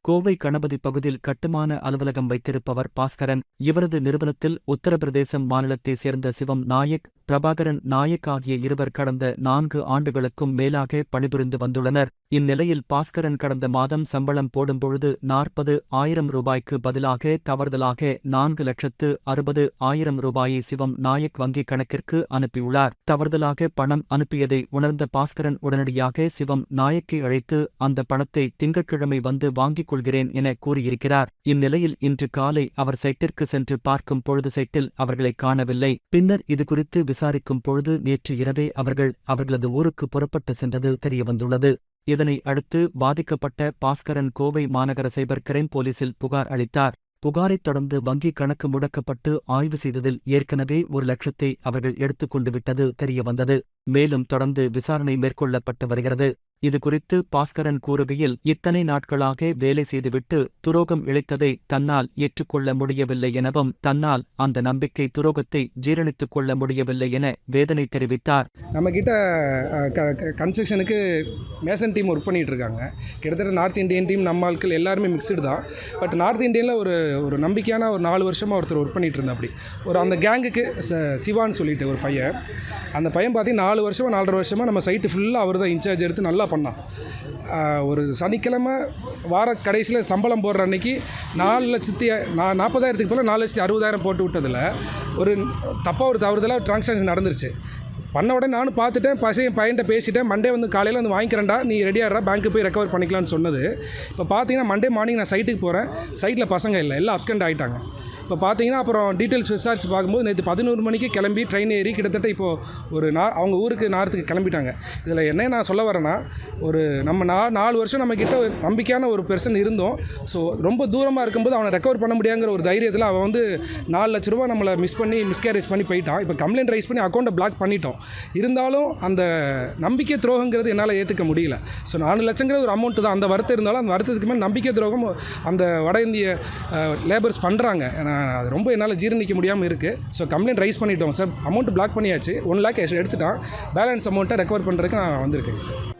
கோவை கணபதி பகுதியில் கட்டுமான அலுவலகம் வைத்திருப்பவர் பாஸ்கரன். இவரது நிறுவனத்தில் உத்தரப்பிரதேசம் மாநிலத்தைச் சேர்ந்த சிவம் நாயக் பிரபாகரன் நாயக் ஆகிய இருவர் கடந்த நான்கு ஆண்டுகளுக்கும் மேலாக பணிபுரிந்து வந்துள்ளனர். இந்நிலையில் பாஸ்கரன் கடந்த மாதம் சம்பளம் போடும்பொழுது நாற்பது ஆயிரம் ரூபாய்க்கு பதிலாக தவறுதலாக நான்கு லட்சத்து அறுபது ஆயிரம் ரூபாயை சிவம் நாயக் வங்கிக் கணக்கிற்கு அனுப்பியுள்ளார். தவறுதலாக பணம் அனுப்பியதை உணர்ந்த பாஸ்கரன் உடனடியாக சிவம் நாயக்கை அழைத்து அந்த பணத்தை திங்கட்கிழமை வந்து வாங்கிக் கொள்கிறேன் என கூறியிருக்கிறார். இந்நிலையில் இன்று காலை அவர் சைட்டிற்கு சென்று பார்க்கும் பொழுது சைட்டில் அவர்களை காணவில்லை. பின்னர் இதுகுறித்து விசாரிக்கும் பொழுது நேற்று இரவே அவர்கள் அவர்களது ஊருக்கு புறப்பட்டு சென்றது தெரியவந்துள்ளது. இதனை அடுத்து பாதிக்கப்பட்ட பாஸ்கரன் கோவை மாநகர சைபர் கிரைம் போலீசில் புகார் அளித்தார். புகாரைத் தொடர்ந்து வங்கி கணக்கு முடக்கப்பட்டு ஆய்வு செய்ததில் ஏற்கனவே ஒரு லட்சத்தை அவர்கள் எடுத்துக்கொண்டு விட்டது தெரியவந்தது. மேலும் தொடர்ந்து விசாரணை மேற்கொள்ளப்பட்டு வருகிறது. இதுகுறித்து பாஸ்கரன் கூறுகையில் இத்தனை நாட்களாக வேலை செய்துவிட்டு துரோகம் இழைத்ததை தன்னால் ஏற்றுக்கொள்ள முடியவில்லை எனவும் தன்னால் அந்த நம்பிக்கை துரோகத்தை ஜீரணித்துக் கொள்ள முடியவில்லை என வேதனை தெரிவித்தார். நம்மக்கிட்ட கன்ஸ்ட்ரக்ஷனுக்கு மேசன் டீம் ஒர்க் பண்ணிகிட்டு இருக்காங்க. கிட்டத்தட்ட நார்த் இந்தியன் டீம் நம்ம ஆட்கள் எல்லாருமே மிக்சடு தான். பட் நார்த் இந்தியனில் ஒரு ஒரு நம்பிக்கையான ஒரு நாலு வருஷமாக ஒருத்தர் ஒர்க் பண்ணிகிட்டு இருந்தா அப்படி ஒரு அந்த கேங்குக்கு சிவான்னு சொல்லிட்டு ஒரு பையன். அந்த பையன் பார்த்தீங்கன்னா நாலு வருஷமாக நாலரை வருஷமாக நம்ம சைட்டு ஃபுல்லாக அவர் தான் இன்சார்ஜ் எடுத்து நல்லா பண்ணான் ஒரு சனிக்கிழமை வார கடைசியில் சம்பளம் போடுற அன்னைக்கு நாலு லட்சத்தி நான் நாற்பதாயிரத்துக்கு போல் நாலு லட்சத்தி அறுபதாயிரம் போட்டு விட்டதில் ஒரு தப்பாக ஒரு தவறுதலாக டிரான்சாக்ஷன் நடந்துருச்சு. பண்ண உடனே நானும் பார்த்துட்டேன் பசங்க பையன்ட்ட பேசிட்டேன். மண்டே வந்து காலையில் வந்து வாங்கிக்கிறேன்டா நீ ரெடியாகிறா பேங்க்கு போய் ரெக்கவர் பண்ணிக்கலாம்னு சொன்னது. இப்போ பார்த்தீங்கன்னா மண்டே மார்னிங் நான் சைட்டுக்கு போகிறேன் சைட்டில் பசங்க இல்லை எல்லாம் அப்சண்ட் ஆகிட்டாங்க இப்போ பார்த்தீங்கன்னா அப்புறம் டீட்டெயில்ஸ் விசாரித்து பார்க்கும்போது நேற்று பதினோரு மணிக்கு கிளம்பி ட்ரெயின் ஏறி கிட்டத்தட்ட இப்போது ஒரு நா அவங்க ஊருக்கு நார்த்துக்கு கிளம்பிட்டாங்க. இதில் என்ன நான் சொல்ல வரேன்னா ஒரு நம்ம நா நாலு வருஷம் நம்மக்கிட்ட ஒரு நம்பிக்கையான ஒரு பெர்சன் இருந்தோம். ஸோ ரொம்ப தூரமாக இருக்கும்போது அவனை ரெக்கவர் பண்ண முடியாங்கிற ஒரு தைரியத்தில் அவன் வந்து நாலு லட்ச ரூபா நம்மளை மிஸ் பண்ணி மிஸ்கேரேஜ் பண்ணி போயிட்டான். இப்போ கம்ப்ளைண்ட் ரைஸ் பண்ணி அக்கௌண்ட்டை பிளாக் பண்ணிட்டோம். இருந்தாலும் அந்த நம்பிக்கை துரோகங்கிறது என்னால் ஏற்றுக்க முடியல. ஸோ நாலு லட்சங்கிற ஒரு அமௌண்ட்டு தான். அந்த வருத்தம் இருந்தாலும் அந்த வருத்தத்துக்கு மேலே நம்பிக்கை துரோகம் அந்த வட இந்திய லேபர்ஸ் பண்ணுறாங்க அது ரொம்ப என்னால் ஜீரணிக்க முடியாமல் இருக்குது ஸோ கம்ப்ளைண்ட் ரைஸ் பண்ணிட்டோம் சார் அமௌண்ட் பிளாக் பண்ணியாச்சு. ஒன் லேக் எடுத்துட்டான். பேலன்ஸ் அமௌண்ட்டை ரெக்கவர் பண்ணுறதுக்கு நான் வந்திருக்கேன் சார்